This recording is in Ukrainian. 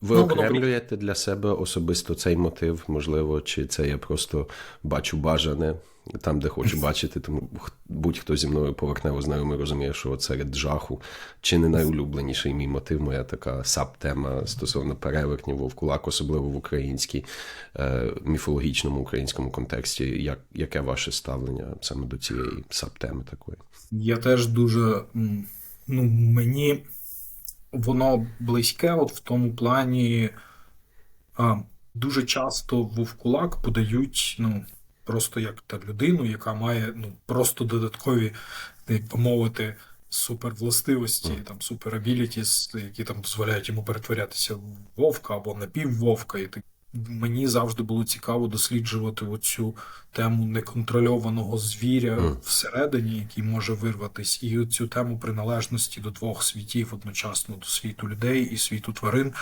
Ви Ну, окремлюєте для себе особисто цей мотив, можливо, чи це я просто бачу бажане там, де хочу бачити, тому будь-хто зі мною поверхнево знайомий розуміє, що серед жаху чи не найулюбленіший мій мотив, моя така саб-тема стосовно перевертнів вовкулак, особливо в українській е, міфологічному українському контексті. Як, яке ваше ставлення саме до цієї саб-теми такої? Я теж дуже. Ну, мені воно близьке, от в тому плані. А, дуже часто вовкулак подають, ну, просто як та людину, яка має ну, просто додаткові, як би мовити, супервластивості, там, суперабілітіс, які там дозволяють йому перетворятися в вовка або напіввовка. І так. Мені завжди було цікаво досліджувати оцю тему неконтрольованого звіря mm. всередині, який може вирватися, і цю тему приналежності до двох світів одночасно до світу людей і світу тварин.